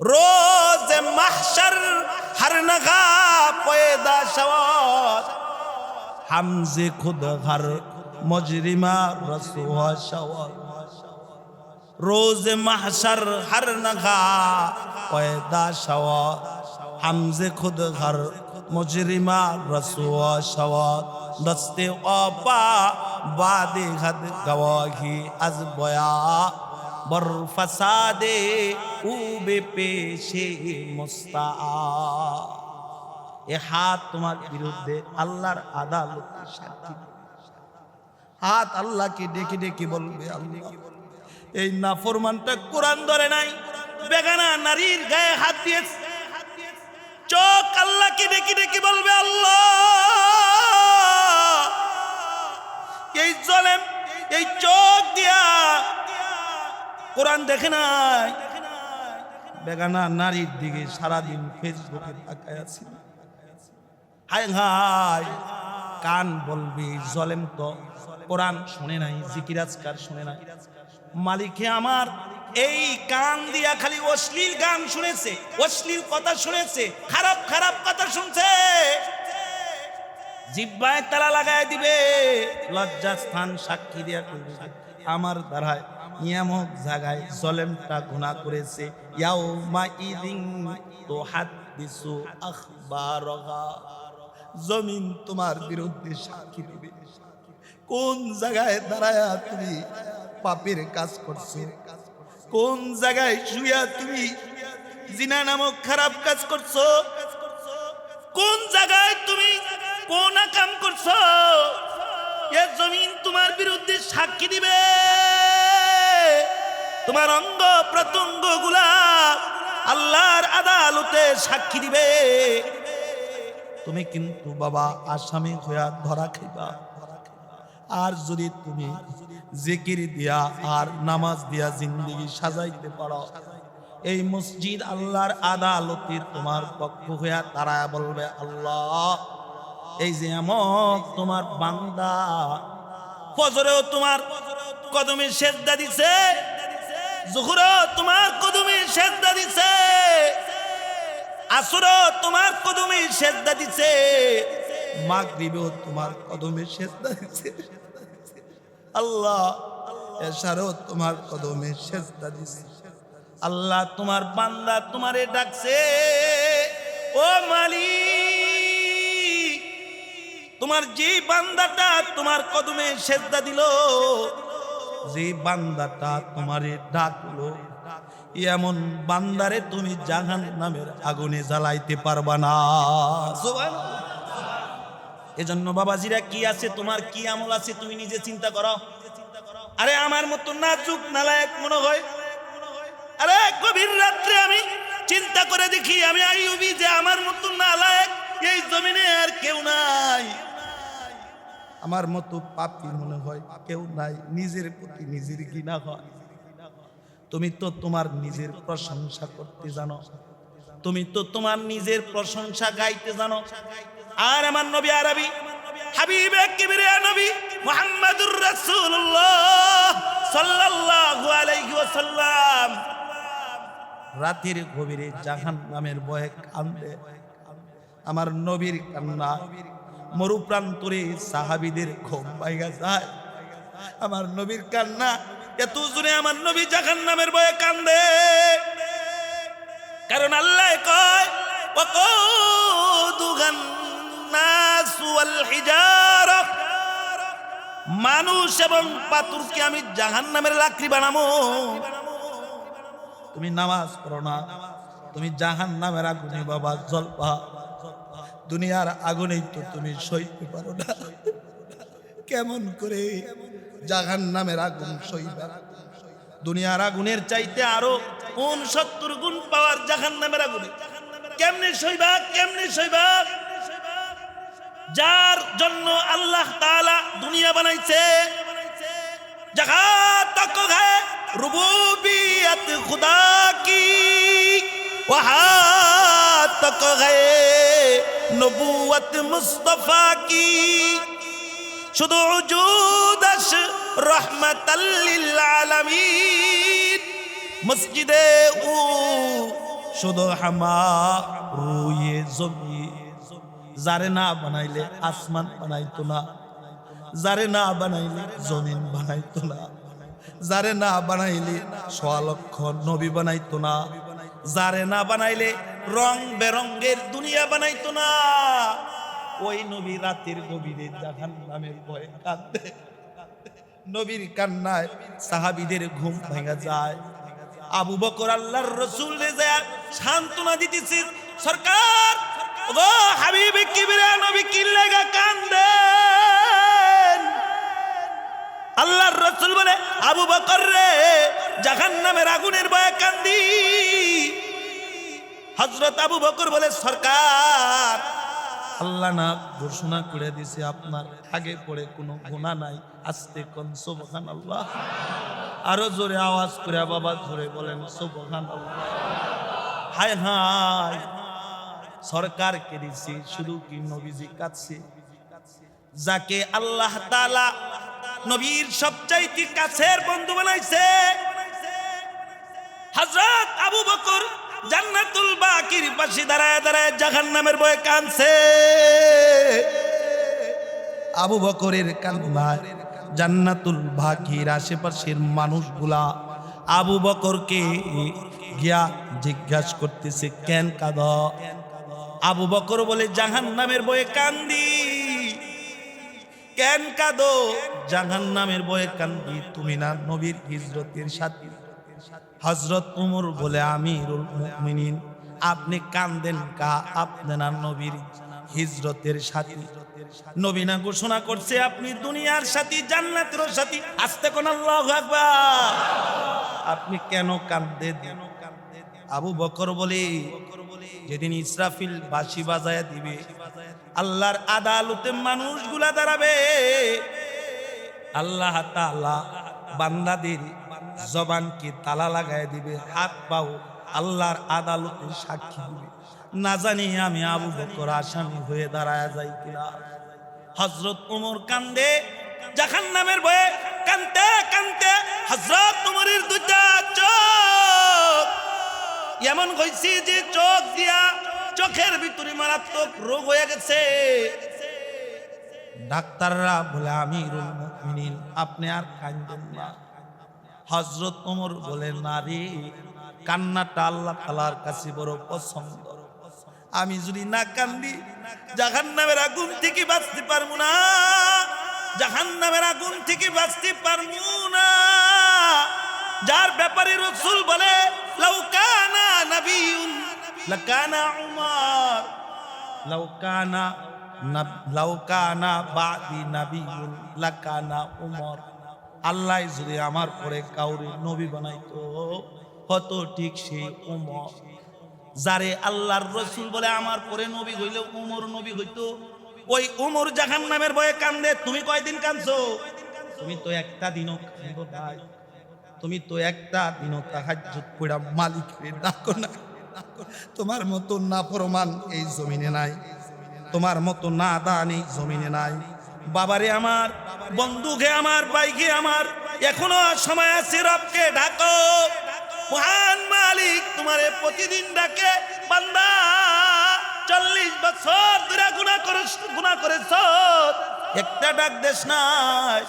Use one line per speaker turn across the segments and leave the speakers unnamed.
روز محشر ہر نگا پیدا شود حمز خود ہر مجرمه رسوا شو روز محشر ہر نگا پیدا شود حمز خود ہر مجرمه رسوا شود دست اوپا بعد حد گواہی از بیا. بر فساد উবে পেশে মুস্তা এ হাত তোমার বিরুদ্ধে আল্লাহর আদালতে সাক্ষী হাত আল্লাহকে ডেকে ডেকে বলবে আল্লাহ, এই নাফরমানটা কোরআন ধরে নাই, বেগানা নারীর গায়ে হাত দিয়েছে। চোখ আল্লাহকে ডেকে ডেকে বলবে আল্লাহ, এই জলেম, এই চোখ দিয়া কোরআন দেখে নাই। বেগানা নারীর দিকে সারাদিন ফেসবুকে তাকায় আছি। হায় হায়, কান বলবি, জলেম তো। কোরআন শুনে নাই জিকিরাজকার শুনে নাই। মালিকে আমার, এই কান দিয়া খালি অশ্লীল গান শুনেছে, অশ্লীল কথা শুনেছে, খারাপ খারাপ কথা শুনছে। জিব্বায় তালা লাগায় দিবে লজ্জা স্থান সাক্ষী দিয়া করবে আমার দ্বারায় নিয়ামক জায়গায় জলেমটা গুণা করেছে। তো হাত আখবারহা। জমিন তোমার বিরুদ্ধে সাক্ষী দিবে। কোন জায়গায় দাঁড়ায় তুমি পাপের কাজ করছ? কোন জায়গায় শুয়া তুমি জিনা নামক খারাপ কাজ করছ? কোন জায়গায় তুমি কোন কাম করছ? এ জমিন তোমার বিরুদ্ধে সাক্ষী দিবে। তোমার অঙ্গ প্রত্যঙ্গগুলা আল্লাহর আদালতে সাক্ষী দিবে। তুমি কিন্তু বাবা আসামি হইয়া ধরা খাইবা। আর যদি তুমি জিকির দিয়া আর নামাজ দিয়া জিন্দগি সাজাইতে পারো, এই মসজিদ আল্লাহর আদালতের তোমার পক্ষ হইয়া তারা বলবে, আল্লাহ, এই যে এমন তোমার বান্দা, ফজরেও তোমার কদমে সেজদা দিছে জুহুরও তোমার কদমে সেজদা দিছে। আসরও তোমার কদমে সেজদা দিছে। মাগরিবেও তোমার কদমে সেজদা দিছে। আল্লাহ এসারও তোমার কদমে সেজদা দিছে। আল্লাহ তোমার বান্দা তোমারে ডাকছে, ও মালিক, তোমার যে বান্দাটা তোমার কদমে সেজদা দিল যে বান্দাটা তোমারে ডাকলো, এমন বান্দারে তুমি জাহান নামের আগুনে জ্বালাইতে পারবা না। এজন্য বাবাজিরা, কি আছে? তোমার কি আমল আছে? তুমি নিজে চিন্তা করো। আরে আমার মতো না নাচুক নালায়ক মনে হয়। আরে গভীর রাত্রে আমি চিন্তা করে দেখি, আমি আইউবি যে আমার মতো নালায়ক, এই জমিনে আর কেউ নাই। আমার মতো পাপি মনে হয়, কেউ নাই, নিজের প্রতি নিজের ঘৃণা হয়। তুমি তো তোমার নিজের প্রশংসা করতে জানো। তুমি তো তোমার নিজের প্রশংসা গাইতে জানো। আর আমার নবী আরবি, হাবিবে নবী রাসূলুল্লাহ সাল্লাল্লাহু আলাইহি ওয়াসাল্লাম। রাতের গভীরে জাহান নামের ভয়ে কান্দে। আমার নবীর কান্না মরুপ্রান্তরে সাহাবিদের ঘুম বাইগা যায়। আমার নবীর কান্না, এত জোরে আমার নবী জাহান নামের ভয়ে কান্দে। কারণ আল্লাহ কয় মানুষ এবং পাথরকে আমি জাহান নামের লাকড়ি বানাবো। তুমি নামাজ পড়ো না, তুমি জাহান নামের আগুনে বাবা জলপা দুনিয়ার আগুনেই তো তুমি সইতে পারো না। কেমন করে জাহান নামের আগুন সইবা দুনিয়ার আগুনের চাইতে আরো কোন সত্তর গুণ পাওয়ার জাহান নামের আগুনে কেমনে সইবা কেমনে সইবা যার জন্য আল্লাহ তাআলা দুনিয়া বানাইছে जहाँ तक है रुबूबियत खुदा की वहाँ तक है नबूवत मुस्तफा की শুধু উজুদাস রহমাতাল্লিল আলামিন। মসজিদে উ, শুধু হামা, রুয়ে জমি যারে না বানাইলে আসমান বানাইতো না, যারে না বানাইলে জমিন বানাইতো না, যারে না বানাইলে সোয়ালক্ষ নবী বানাইতো না, যারে না বানাইলে রং বেরঙ্গের দুনিয়া বানাইতো না। ওই নবী রাতের গভীরে জাহান নামের ভয়ে কাঁদতে নবীর কান্নায় সাহাবিদের ঘুম ভেঙে যায়। আবু বকর আল্লাহর রসুল সান্ত্বনা দিতেছে, সরকার ও হাবিব কিবরা নবী কি লাগা কান্দেন? আল্লাহর রসুল বলে, আবু বকর রে, জাহান্নামের আগুনের ভয়ে কান্দি। হজরত আবু বকর বলে, সরকার, আল্লাহ না ঘোষণা করে দিছে, আপনার আগে পড়ে কোনো গুণা নাই। আস্তে কোন সুবহান আল্লাহ আরও জোরে আওয়াজ করে বাবা জোরে বলেন সুবহান আল্লাহ হায় হায় সরকারকে দিছে শুধু কি নবীজি কাছে যাকে আল্লাহ তাআলা নবীর সবচাইতে কাছের বন্ধু বানাইছে, হযরত আবু বকর জান্নাতুল বাকির পাশে দাঁড়ায় দাঁড়ায় জাহান্নামের বয়ে কানছে আবু বকরের কান্নায় জান্নাতুল বাকির আশেপাশের মানুষগুলা আবু বকরকে গিয়া জিজ্ঞাসা করতেছে, কেন কাঁদ? আবু বকর বলে জাহান নামের বয়ে কান্দি। কেন কাঁদো? জাহান নামের বয়ে কান্দি, তুমি না নবীর হিজরতের সাথী। হজরত উমর বলে, আমিরুল মুমিনিন, আপনি কান্দেন কা? আপনার নবীর হিজরতের সাথী। নবীনা ঘোষণা করছে আপনি দুনিয়ার সাথী জান্নাতের সাথী। আস্তে কোন আল্লাহু আপনি কেন কান্দেন আবু বকর বলে, যেদিন ইসরাফিল বাঁশি বাজায় দিবে, আল্লাহর আদালতে মানুষগুলা দাঁড়াবে। আল্লাহ তাআলা বান্দাদের জবানকে তালা লাগায় দিবে হাত পাও আল্লাহর আদালতে সাক্ষী দিবে। না জানি আমি আবু বকর আসামি হয়ে দাঁড়ায় যাই কিনা হজরত উমর কান্দে জাহান নামের ভয়ে কানতে কানতে হজরত উমরের দুটা চোখ। এমন হয়েছে যে চোখ দিয়া চোখের ভিতরে মারাত্মক রোগ হয়ে গেছে। ডাক্তাররা বলে আমি মুমিনিন, আপনি আর কাঁদবেন না। হজরত ওমর বলে নারী কান্নাটা আল্লাহ তালার কাছে বড় পছন্দ। আমি যদি না কান্দি জাহান নামের আগুন থেকে বাঁচতে পারব না। জাহান নামের আগুন থেকে বাঁচতে পারব না। যার ব্যাপারে রসুল বলে লাউকানা নবীন লাকানা উমর। লাউকানা লাউকানা বাদি নবীন লাকানা উমর। আল্লাহ যদি আমার পরে কাউরে নবী বানাইতো, হতো ঠিক সেই উমর। যারে আল্লাহর রসুল বলে আমার পরে নবী হইলে উমর নবী হইতো, ওই উমর জাহান নামের বয়ে কান্দে, তুমি কয়দিন কাঁদছো? তুমি তো একটা দিনও নাই, তুমি তো একটা দিনও তাহাজ্জুদ পড়া মালিকের ডাকো না, তোমার মতো না প্রমাণ এই জমিনে নাই, তোমার মতো না দান এই জমিনে নাই, বাবারে আমার, বন্ধুকে আমার বাইকে আমার, এখনও সময় আছে রবকে ডাকো। মহান মালিক তোমারে প্রতিদিন ডাকে, বান্দা, চল্লিশ বছর ধরে গুণা করে গুণা করেছ একটা ডাক দেশ নাই,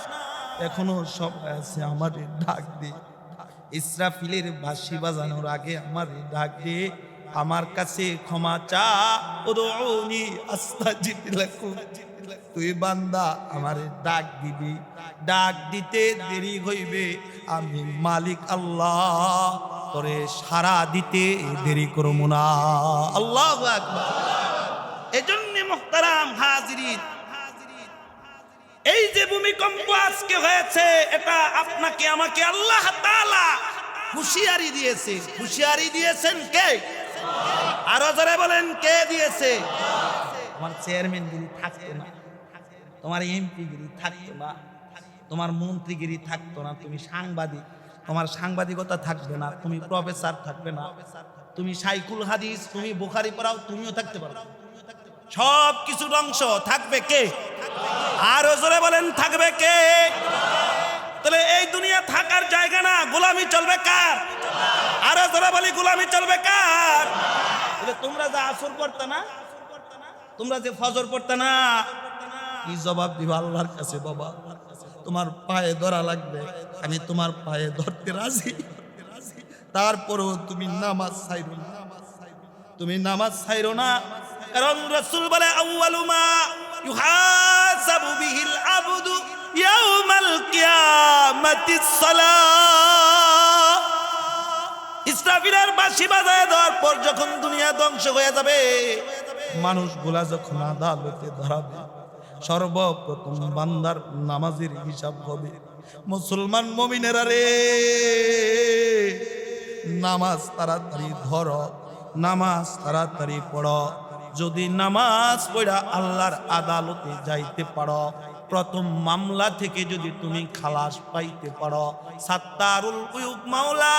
এখনও সময় আছে আমার ডাক দে। ইসরাফিলের বাঁশি বাজানোর আগে আমার ডাক দে। আমার কাছে ক্ষমা চা ওদৌনি আস্তাজিব লাকুম। তুই বান্দা, আমারে ডাক দিবি। ডাক দিতে দেরি হইবে। আমি মালিক আল্লাহ করে সারা দিতে দেরি করব না। আল্লাহ এজন্য মোহতারাম হাজিরিন, এই যে ভূমিকম্প আজকে হয়েছে, এটা আপনাকে, আমাকে আল্লাহ তাআলা হুঁশিয়ারি দিয়েছে। হুঁশিয়ারি দিয়েছেন কে? আরও যারা বলেন, কে দিয়েছে? তোমার চেয়ারম্যান গিরি থাকতো না তোমার এমপি গিরি থাকতো না। তোমার মন্ত্রীগিরি থাকতো না। তুমি সাংবাদিক। তোমার সাংবাদিকতা থাকবে না। তুমি প্রফেসর থাকবে না। তুমি সাইকুল হাদিস, তুমি বুখারি পড়াও, তুমিও থাকতে পারো সব কিছু অংশ থাকবে কে? আরও জোরে বলেন, থাকবে কে? তাহলে এই দুনিয়া থাকার জায়গা না। গোলামি চলবে কার? আরও জোরে বলি, গোলামি চলবে কার? তোমরা যে আসর পড়তা না, তোমরা যে ফজর পড়তা না কি জবাব দিবা আল্লাহর কাছে, বাবা? তোমার পায়ে ধরা লাগবে, আমি তোমার পায়ে ধরতে রাজি। তারপরেও তুমি নামাজ ছাইরো না। তুমি নামাজ ছাইরো না, কারণ রাসূল বলে, আউয়ালু মা ইউহাসাবু বিহিল আবদু ইয়াউমাল কিয়ামাতিস সালাহ ইসরাফিলের বাঁশি বাজায় দেওয়ার পর যখন দুনিয়া ধ্বংস হয়ে যাবে, মানুষগুলা যখন আদালতে ধরাবে সর্বপ্রথম বান্দার নামাজের হিসাব হবে। মুসলমান মমিনেরা রে, নামাজ তাড়াতাড়ি ধর, নামাজ তাড়াতাড়ি পড়। যদি নামাজ পড়া আল্লাহর আদালতে যাইতে পারো, প্রথম মামলা থেকে যদি তুমি খালাস পাইতে পারো, সাত্তারুল মাওলা।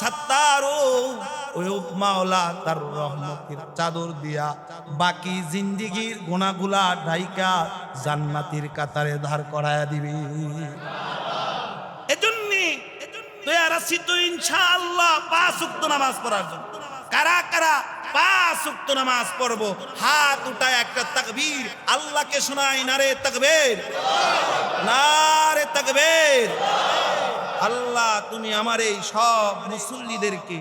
সাত্তারু মাওলা তার রহমতের চাদর দিয়া বাকি জিন্দিগির গুণাগুলা ঢাইকা জান্নাতির কাতারে ধার করায়া দিবি। এজন্য তৈয়ার আছি তো ইনশাআল্লাহ পাঁচ উক্ত নামাজ পড়ার জন্য। কারা কারা? পাঁচ উক্ত নামাজ পড়ব। হাত উঠায় একটা তাকবীর। আল্লাহকে শোনাই নারে তাকবীর। নারে তাকবীর। আল্লাহ তুমি আমার এই সব মুসল্লিদেরকে